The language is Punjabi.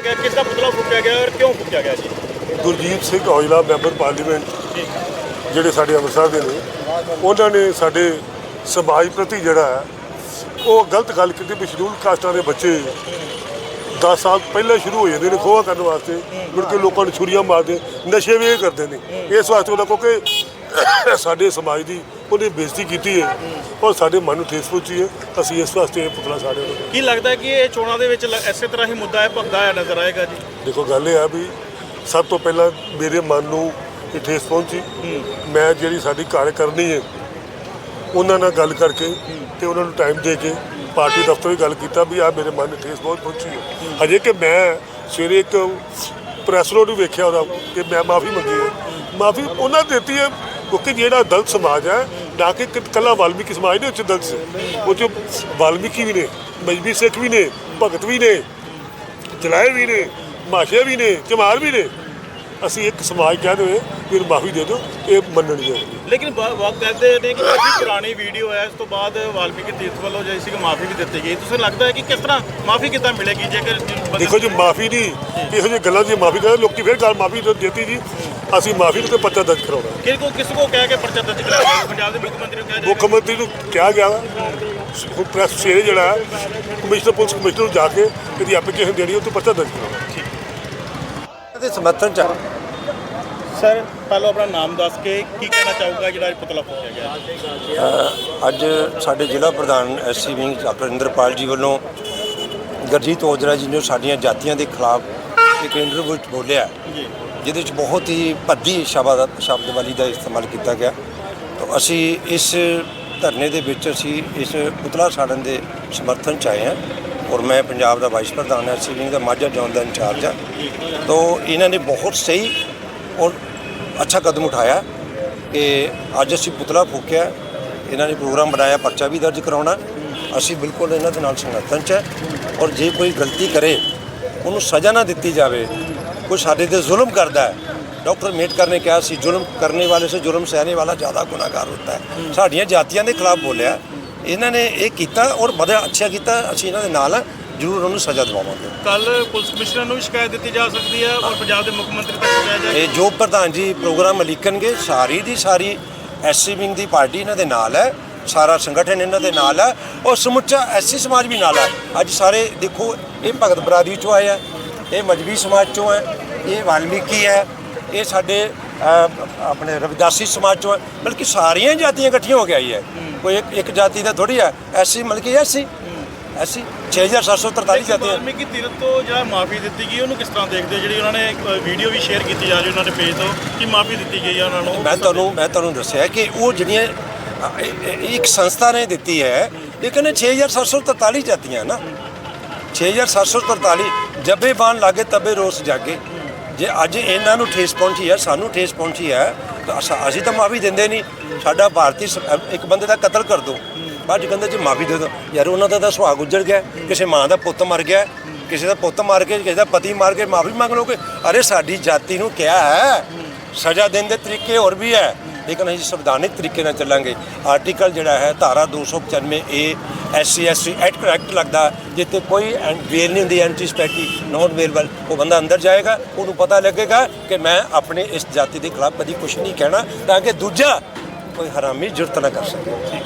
ਗਿਆ ਕਿਸ ਦਾ ਪੁਤਲਾ ਫੂਕਿਆ ਗਿਆ ਔਰ ਕਿਉਂ ਫੂਕਿਆ ਗਿਆ ਜੀ? ਗੁਰਜੀਤ ਸਿੰਘ ਔਜਲਾ, ਮੈਂਬਰ ਪਾਰਲੀਮੈਂਟ, ਜਿਹੜੇ ਸਾਡੇ ਅੰਮ੍ਰਿਤਸਰ ਦੇ ਨੇ, ਉਹਨਾਂ ਨੇ ਸਾਡੇ ਸਮਾਜ ਪ੍ਰਤੀ ਜਿਹੜਾ ਹੈ, ਉਹ ਗਲਤ ਗੱਲ ਕੀਤੀ ਵੀ ਸ਼ਡਿਊਲ ਕਾਸਟਾਂ ਦੇ ਬੱਚੇ 10 ਸਾਲ ਪਹਿਲਾਂ ਸ਼ੁਰੂ ਹੋ ਜਾਂਦੇ ਨੇ, ਖੋਆ ਕਰਨ ਵਾਸਤੇ, ਮੁੜ ਕੇ ਲੋਕਾਂ ਨੂੰ ਛੁਰੀਆਂ ਮਾਰਦੇ, ਨਸ਼ੇ ਵੀ ਇਹ ਕਰਦੇ ਨੇ। ਇਸ ਵਾਸਤੇ ਉਹਨਾਂ ਕਿਉਂਕਿ ਸਾਡੇ ਸਮਾਜ ਦੀ ਉਹਨੇ ਬੇਇੱਜ਼ਤੀ ਕੀਤੀ ਹੈ ਔਰ ਸਾਡੇ ਮਨ ਨੂੰ ਠੇਸ ਪਹੁੰਚੀ ਹੈ। ਅਸੀਂ ਇਸ ਵਾਸਤੇ ਇਹ ਪੁਤਲਾ ਸਾਡੇ ਨੂੰ ਕੀ ਲੱਗਦਾ ਕਿ ਇਹ ਚੋਣਾਂ ਦੇ ਵਿੱਚ ਲ- ਇਸੇ ਤਰ੍ਹਾਂ ਹੀ ਮੁੱਦਾ ਹੈ ਭਗਦਾ ਹੋਇਆ ਨਜ਼ਰ ਆਏਗਾ ਜੀ? ਦੇਖੋ ਗੱਲ ਇਹ ਆ ਵੀ ਸਭ ਤੋਂ ਪਹਿਲਾਂ ਮੇਰੇ ਮਨ ਨੂੰ ਇਹ ਠੇਸ ਪਹੁੰਚੀ। ਮੈਂ ਜਿਹੜੀ ਸਾਡੀ ਕਾਰਜ ਕਰਨੀ ਹੈ ਉਹਨਾਂ ਨਾਲ ਗੱਲ ਕਰਕੇ ਤੇ ਉਹਨਾਂ ਨੂੰ ਟਾਈਮ ਦੇ ਕੇ ਪਾਰਟੀ ਦਫ਼ਤਰ ਵੀ ਗੱਲ ਕੀਤਾ ਵੀ ਆ ਮੇਰੇ ਮਨ ਨੂੰ ਠੇਸ ਬਹੁਤ ਪਹੁੰਚੀ ਹੈ। ਹਜੇ ਕਿ ਮੈਂ ਸਵੇਰੇ ਇੱਕ ਪ੍ਰੈਸ ਨੋਟ ਵੀ ਵੇਖਿਆ ਉਹਦਾ ਕਿ ਮੈਂ ਮਾਫੀ ਮੰਗੀ ਹੈ। ਮਾਫੀ ਉਹਨਾਂ ਨੇ ਦਿੱਤੀ ਹੈ ਕਿਉਂਕਿ ਜਿਹੜਾ ਦਲਿਤ ਸਮਾਜ ਹੈ ਨਾ ਕਿ ਕ- ਕੱਲਾ ਵਾਲਮੀਕੀ ਸਮਾਜ ਨਹੀਂ ਉੱਚ ਦਲਿਤ ਸੀ। ਉਹ 'ਚ ਵਾਲਮੀਕੀ ਵੀ ਨੇ ਮਜਬੀ ਸਿੱਖ ਵੀ ਨੇ ਭਗਤ ਵੀ ਨੇ ਚਲਾਏ ਵੀ ਨੇ ਮਾਸ਼ੇ ਵੀ ਨੇ ਚਮਾਰ ਵੀ ਨੇ। ਅਸੀਂ ਇੱਕ ਸਮਾਜ ਕਹਿ ਦੇਵੇ ਇਹਨੂੰ ਮਾਫੀ ਦੇ ਦਿਓ ਇਹ ਮੰਨਣਗੇ ਲੇਕਿਨ ਬਹੁਤ ਕਹਿੰਦੇ ਨੇ ਕਿ ਕਾਫੀ ਪੁਰਾਣੀ ਵੀਡੀਓ ਹੈ ਇਸ ਤੋਂ ਬਾਅਦ ਵਾਲਮੀਕੀ ਤੀਰਥ ਵੱਲੋਂ ਜਿਹੜੀ ਸੀ ਮਾਫੀ ਵੀ ਦਿੱਤੀ ਗਈ। ਤੁਸੀਂ ਲੱਗਦਾ ਹੈ ਕਿ ਕਿਸ ਤਰ੍ਹਾਂ ਮਾਫੀ ਕਿੱਦਾਂ ਮਿਲੇਗੀ ਜੇਕਰ ਦੇਖੋ ਜੀ ਮਾਫੀ ਨਹੀਂ ਇਹੋ ਜਿਹੀ ਗੱਲਾਂ ਦੀ ਮਾਫੀ ਕਰਦੇ ਲੋਕੀ ਫਿਰ ਗੱਲ ਮਾਫੀ ਦਿੱਤੀ ਜੀ। ਅਸੀਂ ਮਾਫੀ ਨੂੰ ਤੇ ਪੱਤਾ ਦਰਜ ਕਰਾਉਣਾ। ਕਿਸ ਕੋ ਕਿਸ ਕੋ ਕਹਿ ਕੇ ਪਰਚਾ ਦਰਜ ਕਰਾਇਆ? ਪੰਜਾਬ ਦੇ ਮੁੱਖ ਮੰਤਰੀ ਨੂੰ ਕਿਹਾ ਮੁੱਖ ਮੰਤਰੀ ਨੂੰ ਕਿਹਾ ਗਿਆ ਵਾ। ਹੁਣ ਪ੍ਰੈਸ ਸਵੇਰੇ ਜਿਹੜਾ ਕਮਿਸ਼ਨਰ ਪੁਲਿਸ ਕਮਿਸ਼ਨਰ ਨੂੰ ਜਾ ਕੇ ਇਹਦੀ ਐਪਲੀਕੇਸ਼ਨ ਦੇਣੀ ਉਹ ਤੋਂ ਪੱਤਾ ਦਰਜ ਕਰਾਉਣਾ। ਦੇ ਸਮਰਥਨ ਚ ਸਰ ਪਹਿਲਾਂ ਆਪਣਾ ਨਾਮ ਦੱਸ ਕੇ ਕੀ ਕਹਿਣਾ ਚਾਹੂਗਾ? ਜਿਹੜਾ ਇਹ ਪੁਤਲਾ ਫੂਕਿਆ ਗਿਆ। ਅੱਜ ਸਾਡੇ ਜ਼ਿਲ੍ਹਾ ਪ੍ਰਧਾਨ ਐਸਸੀ ਵਿੰਗ ਡਾਕਟਰ ਇੰਦਰਪਾਲ ਜੀ ਵੱਲੋਂ ਗਰਜੀਤ ਔਜਲਾ ਜੀ ਨੇ ਸਾਡੀਆਂ ਜਾਤੀਆਂ ਦੇ ਖਿਲਾਫ ਇੱਕ ਇੰਟਰਵਿਊ ਵਿੱਚ ਬੋਲਿਆ ਜੀ। ਜਿਹਦੇ ਵਿੱਚ ਬਹੁਤ ਹੀ ਭੱਦੀ ਸ਼ਬਦ ਸ਼ਬਦਵਾਲੀ ਦਾ ਇਸਤੇਮਾਲ ਕੀਤਾ ਗਿਆ। ਤਾਂ ਅਸੀਂ ਇਸ ਧਰਨੇ ਦੇ ਵਿੱਚ ਅਸੀਂ ਇਸ ਪੁਤਲਾ ਸਾੜਨ ਦੇ ਸਮਰਥਨ ਚ ਆਏ ਹਾਂ ਔਰ ਮੈਂ ਪੰਜਾਬ ਦਾ ਵਾਈਸ ਪ੍ਰਧਾਨ ਹਾਂ ਐਸਸੀ ਦਾ ਮਾਝਾ ਜ਼ੋਨ ਦਾ ਇੰਚਾਰਜ ਹਾਂ। ਤਾਂ ਇਹਨਾਂ ਨੇ ਬਹੁਤ ਸਹੀ ਔਰ ਅੱਛਾ ਕਦਮ ਉਠਾਇਆ ਕਿ ਅੱਜ ਅਸੀਂ ਪੁਤਲਾ ਫੂਕਿਆ, ਇਹਨਾਂ ਨੇ ਪ੍ਰੋਗਰਾਮ ਬਣਾਇਆ, ਪਰਚਾ ਵੀ ਦਰਜ ਕਰਾਉਣਾ, ਅਸੀਂ ਬਿਲਕੁਲ ਇਹਨਾਂ ਦੇ ਨਾਲ ਸਮਰਥਨ ਚ ਹੈ ਔਰ ਜੇ ਕੋਈ ਗਲਤੀ ਕਰੇ, ਉਹਨੂੰ ਸਜ਼ਾ ਨਾ ਦਿੱਤੀ ਜਾਵੇ ਕੋਈ ਸਾਡੇ ਤੇ ਜ਼ੁਲਮ ਕਰਦਾ ਹੈ। ਡਾਕਟਰ ਅੰਬੇਡਕਰ ਨੇ ਕਿਹਾ ਸੀ ਜ਼ੁਲਮ ਕਰਨੇ ਵਾਲੇ ਸੇ ਜ਼ੁਲਮ ਸਹਿਣੇ ਵਾਲਾ ਜ਼ਿਆਦਾ ਗੁਨਾਹਗਾਰ ਹੁੰਦਾ ਹੈ। ਸਾਡੀਆਂ ਜਾਤੀਆਂ ਦੇ ਖਿਲਾਫ ਬੋਲਿਆ। ਇਹਨਾਂ ਨੇ ਇਹ ਕੀਤਾ ਔਰ ਬੜਾ ਅੱਛਾ ਕੀਤਾ। ਅਸੀਂ ਇਹਨਾਂ ਦੇ ਨਾਲ ਜ਼ਰੂਰ ਉਹਨੂੰ ਸਜ਼ਾ ਦਿਵਾਵਾਂਗੇ। ਕੱਲ ਪੁਲਿਸ ਕਮਿਸ਼ਨਰ ਨੂੰ ਵੀ ਸ਼ਿਕਾਇਤ ਦਿੱਤੀ ਜਾ ਸਕਦੀ ਹੈ ਔਰ ਪੰਜਾਬ ਦੇ ਮੁੱਖ ਮੰਤਰੀ ਤੱਕ ਪਹੁੰਚਾਇਆ ਜਾਏਗਾ। ਇਹ ਜੋ ਪ੍ਰਧਾਨ ਜੀ ਪ੍ਰੋਗਰਾਮ ਲਿਖਣਗੇ ਸਾਰੀ ਦੀ ਸਾਰੀ ਐਸਸੀ ਵਿੰਗ ਦੀ ਪਾਰਟੀ ਇਹਨਾਂ ਦੇ ਨਾਲ ਹੈ। ਸਾਰਾ ਸੰਗਠਨ ਇਹਨਾਂ ਦੇ ਨਾਲ ਹੈ। ਔਰ ਸਮੁੱਚਾ ਐਸਸੀ ਸਮਾਜ ਵੀ ਨਾਲ ਹੈ। ਅੱਜ ਸਾਰੇ ਦੇਖੋ ਇਹ ਭਗਤ ਬਰਾਦਰੀ ਚੋਂ ਆਏ ਆ। ਇਹ ਮਜਬੀ ਸਮਾਜ ਚੋਂ ਹੈ ਇਹ ਵਾਲਮੀਕੀ ਹੈ ਇਹ ਸਾਡੇ ਆਪਣੇ ਰਵਿਦਾਸੀ ਸਮਾਜ ਚੋਂ ਹੈ ਬਲਕਿ ਸਾਰੀਆਂ ਜਾਤੀਆਂ ਇਕੱਠੀਆਂ ਹੋ ਕੇ ਆਈ ਹੈ। ਕੋਈ ਇੱਕ ਇੱਕ ਜਾਤੀ ਦਾ ਥੋੜੀ ਹੈ ਐਸੀ ਮਤਲਬ ਕਿ ਐਸੀ ਐਸੀ 6743 ਜਾਤੀਆਂ। ਵਾਲਮੀਕੀ ਤੀਰਥ ਤੋਂ ਜਿਹੜਾ ਮਾਫੀ ਦਿੱਤੀ ਗਈ ਉਹਨੂੰ ਕਿਸ ਤਰ੍ਹਾਂ ਦੇਖਦੇ? ਜਿਹੜੀ ਉਹਨਾਂ ਨੇ ਵੀਡੀਓ ਵੀ ਸ਼ੇਅਰ ਕੀਤੀ ਜਾ ਰਹੀ ਉਹਨਾਂ ਦੇ ਪੇਜ ਤੋਂ ਕਿ ਮਾਫੀ ਦਿੱਤੀ ਗਈ ਹੈ ਉਹਨਾਂ ਨੂੰ? ਮੈਂ ਤੁਹਾਨੂੰ ਮੈਂ ਤੁਹਾਨੂੰ ਦੱਸਿਆ ਕਿ ਉਹ ਜਿਹੜੀਆਂ ਇੱਕ ਸੰਸਥਾ ਨੇ ਦਿੱਤੀ ਹੈ ਲੇਕਿਨ ਇਹ 6743 ਜਾਤੀਆਂ ਨਾ। 6743 ਜੱਬੇ ਬਾਣ ਲਾਗੇ ਤਬੇ ਰੋਸ ਜਾਗੇ। ਜੇ ਅੱਜ ਇਹਨਾਂ ਨੂੰ ਠੇਸ ਪਹੁੰਚੀ ਹੈ, ਸਾਨੂੰ ਠੇਸ ਪਹੁੰਚੀ ਹੈ, ਤਾਂ ਅਸਾਂ- ਅਸੀਂ ਤਾਂ ਮਾਫੀ ਦਿੰਦੇ ਨਹੀਂ। ਸਾਡਾ ਭਾਰਤੀ ਸ- ਇੱਕ ਬੰਦੇ ਦਾ ਕਤਲ ਕਰ ਦੋ। ਬਾਅਦ 'ਚ ਕਹਿੰਦੇ ਜੀ ਮਾਫੀ ਦੇ ਦਿਓ ਯਾਰ ਉਹਨਾਂ ਦਾ ਤਾਂ ਸੁਹਾਗ ਉੱਜੜ ਗਿਆ। ਕਿਸੇ ਮਾਂ ਦਾ ਪੁੱਤ ਮਰ ਗਿਆ। ਕਿਸੇ ਦਾ ਪੁੱਤ ਮਾਰ ਕੇ, ਕਿਸੇ ਦਾ ਪਤੀ ਮਾਰ ਕੇ ਮਾਫੀ ਮੰਗ ਲੋਗੇ ਅਰੇ ਸਾਡੀ ਜਾਤੀ ਨੂੰ ਕਿਹਾ ਹੈ, ਸਜ਼ਾ ਦੇਣ ਦੇ ਤਰੀਕੇ ਹੋਰ ਵੀ ਹੈ। ਲੇਕਿਨ ਅਸੀਂ ਸੰਵਿਧਾਨਿਕ ਤਰੀਕੇ ਨਾਲ ਚੱਲਾਂਗੇ। ਆਰਟੀਕਲ ਜਿਹੜਾ ਹੈ, ਧਾਰਾ 295 A SC ST act act ਲੱਗਦਾ ਜਿੱਤੇ ਕੋਈ ਵੇਲ ਨਹੀਂ ਹੁੰਦੀ ਐਂਟੀ ਸਪੈਟੀ ਨੋਨ ਵੇਲਬਲ ਉਹ ਬੰਦਾ ਅੰਦਰ ਜਾਏਗਾ, ਉਹਨੂੰ ਪਤਾ ਲੱਗੇਗਾ ਕਿ ਮੈਂ ਆਪਣੇ ਇਸ ਜਾਤੀ ਦੇ ਖਿਲਾਫ ਕਦੀ ਕੁਝ ਨਹੀਂ ਕਹਿਣਾ, ਤਾਂ ਕਿ ਦੂਜਾ ਕੋਈ ਹਰਾਮੀ ਜੁਰਤ ਨਾ ਕਰ ਸਕੇ।